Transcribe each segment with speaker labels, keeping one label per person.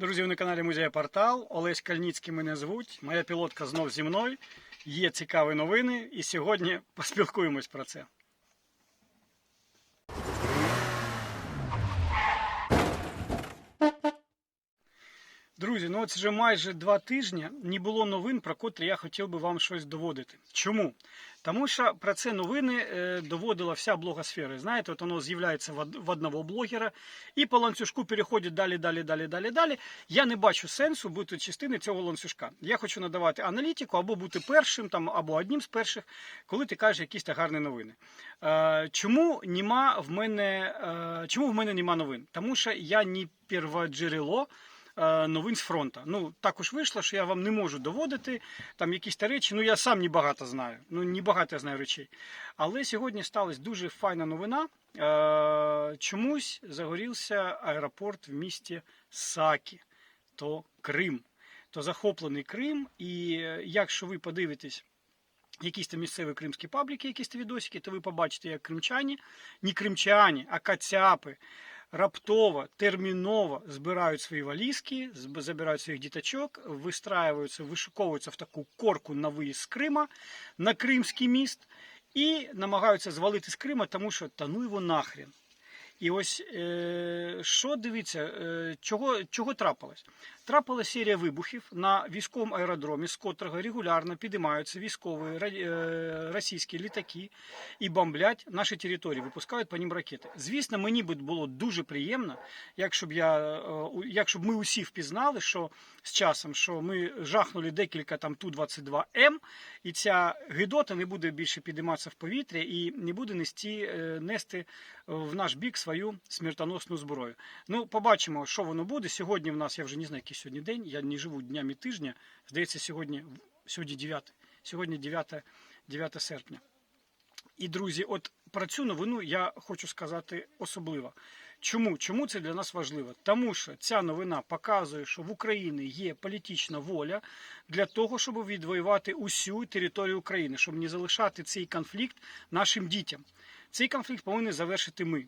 Speaker 1: Друзі, на каналі Музея Портал. Олесь Кальніцький мене звуть. Моя пілотка знов зі мною. Є цікаві новини, і сьогодні поспілкуємось про це. Друзі, ну от вже майже два тижні не було новин, про котрі я хотів би вам щось доводити. Чому? Тому що про це новини е, доводила вся блогосфера. Знаєте, от воно з'являється в одного блогера і по ланцюжку переходить далі, далі, далі, далі, далі. Я не бачу сенсу бути частиною цього ланцюжка. Я хочу надавати аналітику або бути першим, там, або одним з перших, коли ти кажеш якісь та гарні новини. Е, чому нема в мене, е, чому в мене нема новин? Тому що я не перводжерело новин з фронту. Ну, також вийшло, що я вам не можу доводити там якісь та речі. Ну, я сам не багато знаю. Ну, не багато я знаю речей. Але сьогодні сталася дуже файна новина. Е, чомусь загорівся аеропорт в місті Сакі, то Крим. То захоплений Крим. І е, якщо ви подивитесь якісь там місцеві кримські пабліки, якісь та відосики, то ви побачите, як кримчані, не кримчані, а кацяпи раптово, терміново збирають свої валізки, забирають своїх діточок, вистраюються, вишуковуються в таку корку на виїзд з Крима, на Кримський міст і намагаються звалити з Крима, тому що та ну його нахрен. І ось е, що дивіться, е, чого, чого трапилось? Трапилась серія вибухів на військовому аеродромі, з котрого регулярно підіймаються військові е, російські літаки і бомблять наші території, випускають по ним ракети. Звісно, мені би було дуже приємно, якщо б я, е, якщо б ми усі впізнали, що з часом, що ми жахнули декілька там Ту-22М, і ця гидота не буде більше підійматися в повітря і не буде нести, е, нести в наш бік свою смертоносну зброю. Ну, побачимо, що воно буде. Сьогодні в нас, я вже не знаю, який сьогодні день, я не живу днями тижня. Здається, сьогодні, сьогодні 9, сьогодні 9, 9 серпня. І, друзі, от про цю новину я хочу сказати особливо. Чому? Чому це для нас важливо? Тому що ця новина показує, що в Україні є політична воля для того, щоб відвоювати усю територію України, щоб не залишати цей конфлікт нашим дітям. Цей конфлікт повинні завершити ми.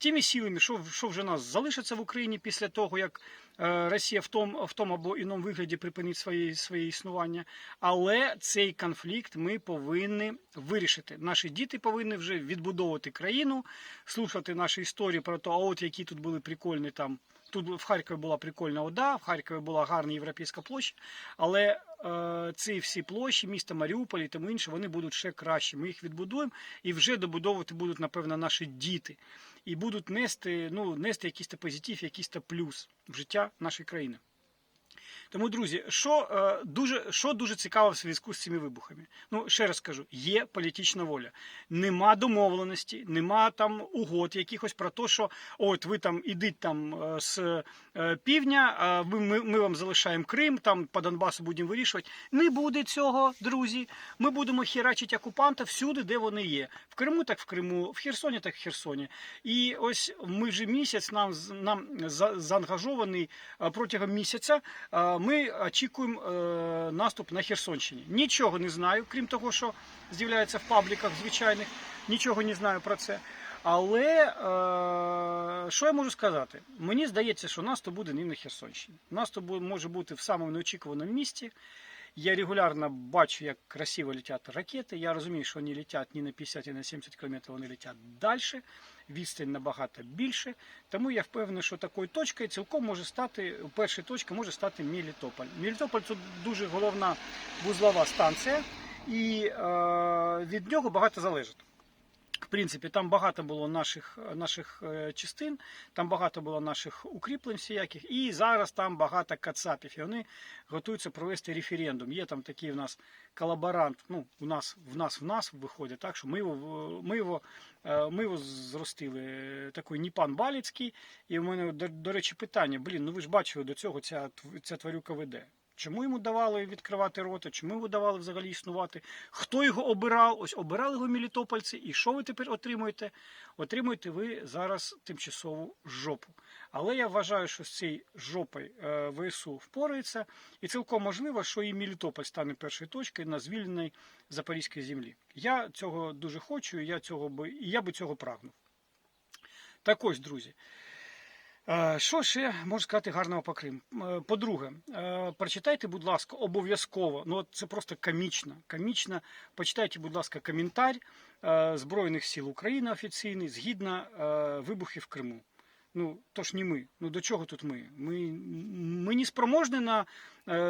Speaker 1: Тими силами, що, що вже нас залишиться в Україні після того, як е, Росія в тому, в тому або іному вигляді припинить своє, своє існування. Але цей конфлікт ми повинні вирішити. Наші діти повинні вже відбудовувати країну, слухати наші історії про те, а от які тут були прикольні там. Тут в Харкові була прикольна ОДА, в Харкові була гарна європейська площа, але е, ці всі площі, міста Маріуполь і тому інше, вони будуть ще краще. Ми їх відбудуємо і вже добудовувати будуть, напевно, наші діти. І будуть нести, ну, нести якийсь позитив, якийсь плюс в життя нашої країни. Тому, друзі, що е, дуже що дуже цікаво в зв'язку з цими вибухами. Ну, ще раз кажу, є політична воля. Нема домовленості, нема там угод якихось про те, що от ви там ідіть там е, з е, півдня, ви, ми, ми вам залишаємо Крим, там по Донбасу будемо вирішувати. Не буде цього, друзі. Ми будемо херачити окупанта всюди, де вони є. В Криму, так в Криму, в Херсоні, так в Херсоні. І ось ми вже місяць нам нам за- заангажований протягом місяця. Ми очікуємо е, наступ на Херсонщині. Нічого не знаю, крім того, що з'являється в пабліках звичайних. Нічого не знаю про це. Але е, що я можу сказати? Мені здається, що наступ буде не на Херсонщині. Наступ може бути в самому неочікуваному місці. Я регулярно бачу, як красиво летять ракети. Я розумію, що вони летять не на 50 і на 70 км, вони летять далі, відстань набагато більше. Тому я впевнений, що такою точкою цілком може стати, першою точкою може стати Мілітополь. Мілітополь це дуже головна вузлова станція, і е, від нього багато залежить. Принципі, там багато було наших, наших е, частин, там багато було наших укріплень всіяких, і зараз там багато кацапів. І вони готуються провести референдум. Є там такий в нас колаборант, ну, в нас, в нас, в нас виходить, так, що ми його, ми його, е, ми його зростили. е, Такий Ніпан Баліцький. І в мене, до, до речі, питання: блін, ну ви ж бачили до цього ця, ця тварюка веде. Чому йому давали відкривати рота? Чому йому давали взагалі існувати? Хто його обирав? Ось обирали його мілітопольці. І що ви тепер отримуєте? Отримуєте ви зараз тимчасову жопу. Але я вважаю, що з цією жопою е, ВСУ впорається, і цілком можливо, що і Мелітополь стане першою точкою на звільненій Запорізькій землі. Я цього дуже хочу, я цього би, і я би цього прагнув. Так ось, друзі. Е, Що ще можу сказати гарного по Крим? Е, По-друге, е, прочитайте, будь ласка, обов'язково. Ну, це просто комічно. Комічно. Почитайте, будь ласка, коментар Збройних сил України офіційний згідно вибухів в Криму. Ну, то ж не ми. Ну до чого тут ми? Ми, ми не спроможні на,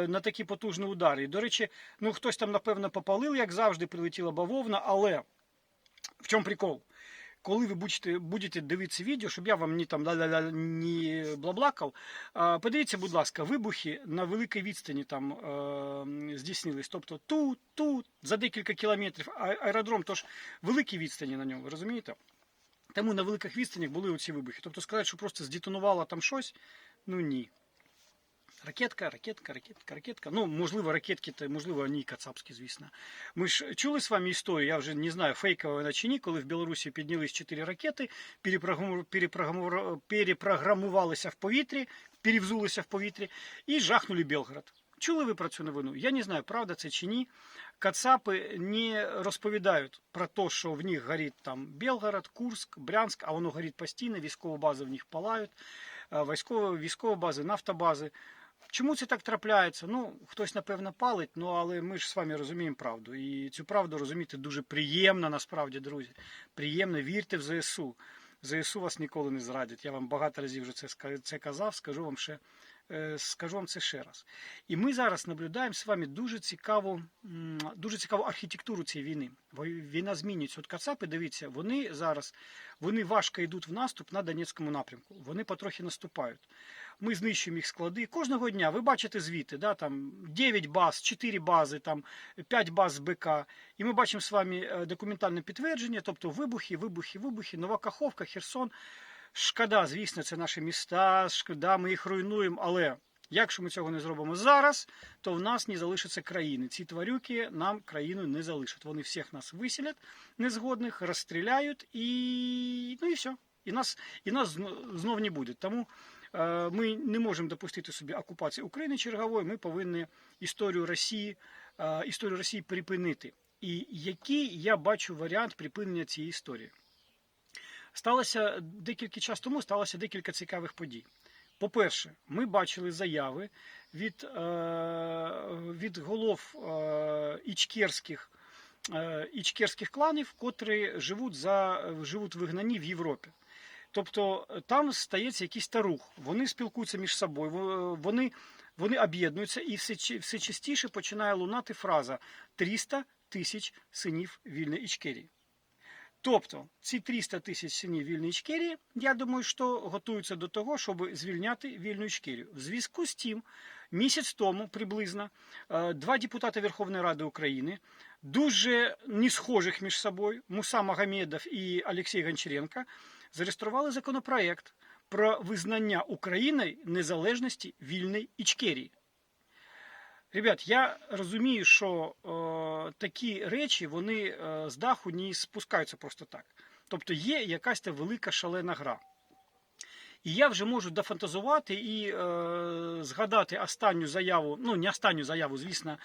Speaker 1: на такі потужні удари. До речі, ну хтось там, напевно, попалив, як завжди, прилетіла бавовна, але в чому прикол? Коли ви будете, будете дивитися відео, щоб я вам не там ля-ля-ля не блаблакав, подивіться, будь ласка, вибухи на великій відстані там е, здійснились. Тобто тут, тут, за декілька кілометрів. Аеродром тож великі відстані на ньому, розумієте? Тому на великих відстанях були оці вибухи. Тобто сказати, що просто здетонувало там щось, ну ні. Ракетка, ракетка, ракетка, ракетка. Ну, можливо, ракетки, то можливо, вони кацапські, звісно. Ми ж чули з вами історію, я вже не знаю, фейкова вона чи ні, коли в Білорусі піднялись чотири ракети, перепрограму- перепрограму- перепрограмувалися в повітрі, перевзулися в повітрі і жахнули Белград. Чули ви про цю новину? Я не знаю, правда це чи ні. Кацапи не розповідають про те, що в них горить там Белгород, Курск, Брянськ, а воно горить постійно, військові бази в них палають, е, військові, військові бази, нафтобази. Чому це так трапляється? Ну, хтось, напевно, палить, ну але ми ж з вами розуміємо правду. І цю правду розуміти дуже приємно, насправді, друзі. Приємно, вірте в ЗСУ. ЗСУ вас ніколи не зрадять. Я вам багато разів вже це, казав, скажу вам ще. Е, Скажу вам це ще раз. І ми зараз наблюдаємо з вами дуже цікаву, дуже цікаву архітектуру цієї війни. Війна змінюється. От Кацапи, дивіться, вони зараз вони важко йдуть в наступ на Донецькому напрямку. Вони потрохи наступають. Ми знищуємо їх склади. Кожного дня ви бачите звіти, да, там 9 баз, 4 бази, там 5 баз БК. І ми бачимо з вами е, документальне підтвердження, тобто вибухи, вибухи, вибухи, Нова Каховка, Херсон. Шкода, звісно, це наші міста, шкода, ми їх руйнуємо, але якщо ми цього не зробимо зараз, то в нас не залишиться країни. Ці тварюки нам країну не залишать. Вони всіх нас виселять незгодних, розстріляють і ну і все. І нас, і нас знов не буде. Тому е, ми не можемо допустити собі окупації України чергової. Ми повинні історію Росії, е, історію Росії припинити. І який я бачу варіант припинення цієї історії? Сталося декілька час тому сталося декілька цікавих подій. По-перше, ми бачили заяви від, е, від голов е, ічкерських, е, ічкерських кланів, котрі живуть, за, живуть в вигнанні в Європі. Тобто там стається якийсь тарух, вони спілкуються між собою, вони, вони об'єднуються, і все, все частіше починає лунати фраза 300 тисяч синів вільної Ічкерії. Тобто ці 300 тисяч синів вільної Ічкерії, я думаю, що готуються до того, щоб звільняти вільну Ічкерію. В зв'язку з тим, місяць тому приблизно е, два депутати Верховної Ради України, дуже не схожих між собою, Муса Магомедов і Олексій Гончаренко, зареєстрували законопроект про визнання Україною незалежності вільної Ічкерії. Ребят, я розумію, що е, такі речі вони е, з даху не спускаються просто так. Тобто є якась та велика шалена гра. І я вже можу дофантазувати і е, згадати останню заяву, ну не останню заяву, звісно.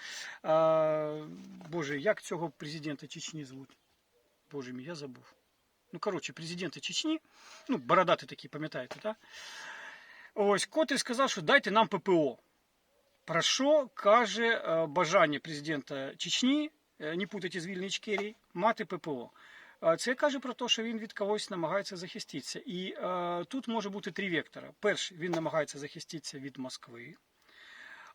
Speaker 1: Е, Боже, як цього президента Чечні звуть? Боже мій, я забув. Ну, коротше, президента Чечні, ну, бородатий такий, пам'ятаєте, так? Ось, котрий сказав, що дайте нам ППО. Про що каже е, бажання президента Чечні, е, не путайте з вільної Ічкерії, мати ППО. Е, Це каже про те, що він від когось намагається захиститися. І е, тут може бути три вектора. Перший, він намагається захиститися від Москви.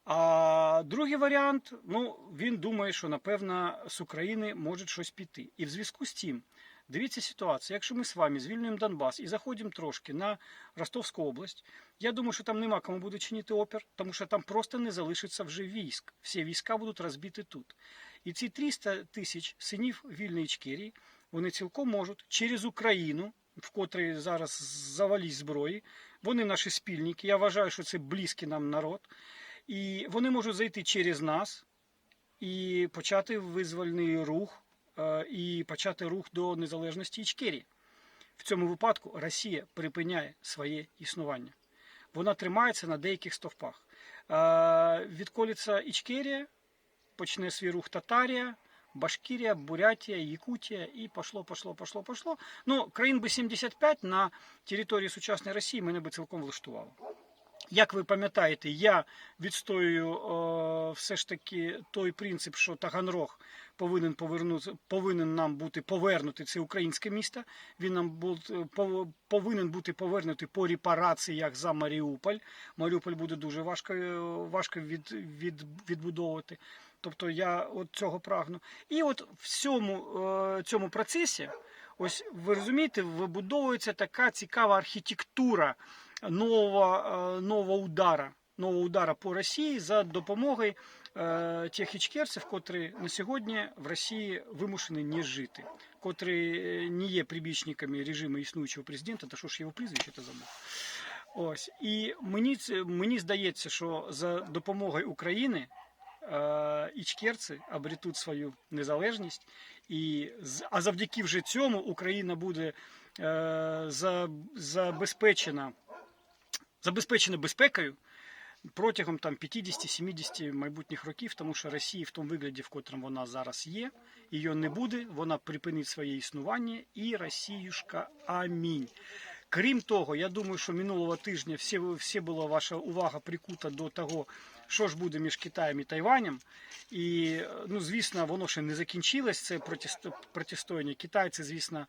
Speaker 1: А другий варіант, ну, він думає, що напевно з України може щось піти. І в зв'язку з тим, дивіться ситуацію. Якщо ми з вами звільнюємо Донбас і заходимо трошки на Ростовську область, я думаю, що там нема кому буде чинити опір, тому що там просто не залишиться вже військ. Всі війська будуть розбиті тут. І ці 300 тисяч синів вільної Ічкерії, вони цілком можуть через Україну, в котрій зараз завалість зброї, вони наші спільники. Я вважаю, що це близький нам народ. І вони можуть зайти через нас і почати визвольний рух, і почати рух до незалежності Ічкерії. В цьому випадку Росія припиняє своє існування. Вона тримається на деяких стовпах. Е, Відколіться Ічкерія, почне свій рух Татарія, Башкирія, Бурятія, Якутія і пошло, пошло, пошло, пошло. Ну, країн би 75 на території сучасної Росії мене би цілком влаштувало. Як ви пам'ятаєте, я відстоюю е, все ж таки той принцип, що Таганрог повинен повернути, повинен нам бути повернути це українське місто. Він нам бу- пов- повинен бути повернутий по репараціях за Маріуполь. Маріуполь буде дуже важко, е, важко від, від, відбудовувати. Тобто я от цього прагну. І от в цьому, е, цьому процесі, ось ви розумієте, вибудовується така цікава архітектура нового, е, нового удара. Нового удара по Росії за допомогою е, тих ічкерців, котрі на сьогодні в Росії вимушені не жити, котрі е, не є прибічниками режиму існуючого президента, та що ж його прізвище та забув. Ось і мені мені здається, що за допомогою України е, ічкерці обретуть свою незалежність, і а завдяки вже цьому Україна буде е, за- забезпечена, забезпечена безпекою протягом там 50-70 майбутніх років, тому що Росія в тому вигляді, в котрому вона зараз є, її не буде, вона припинить своє існування і Росіюшка амінь. Крім того, я думаю, що минулого тижня всі, всі була ваша увага прикута до того, що ж буде між Китаєм і Тайванем. І, ну, звісно, воно ще не закінчилось, це протисто- протистояння. Китайці, звісно,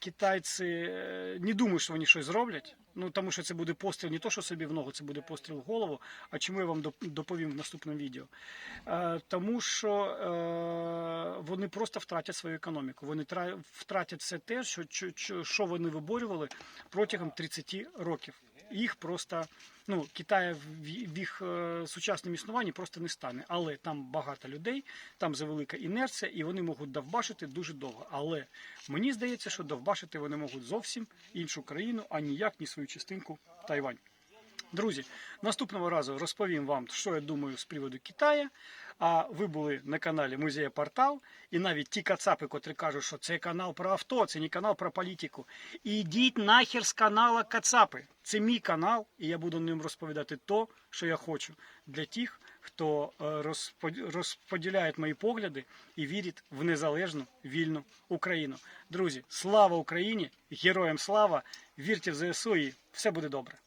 Speaker 1: китайці е, не думаю, що вони щось зроблять. Ну, тому що це буде постріл не то, що собі в ногу, це буде постріл в голову. А чому я вам доп- доповім в наступному відео? Тому що е, вони просто втратять свою економіку. Вони тра- втратять все те, що- що вони виборювали протягом 30 років. Їх просто ну, Китаю в, їх е, сучасному існуванні просто не стане. Але там багато людей, там завелика інерція, і вони можуть довбашити дуже довго. Але мені здається, що довбашити вони можуть зовсім іншу країну, а ніяк ні свою частинку Тайвань. Друзі, наступного разу розповім вам, що я думаю з приводу Китаю. А ви були на каналі Музея Портал, і навіть ті кацапи, котрі кажуть, що це канал про авто, це не канал про політику. Ідіть нахер з канала Кацапи. Це мій канал, і я буду ньому розповідати то, що я хочу для тих, хто е, розподіляє мої погляди і вірить в незалежну вільну Україну. Друзі, слава Україні! Героям слава! Вірте в ЗСУ і все буде добре.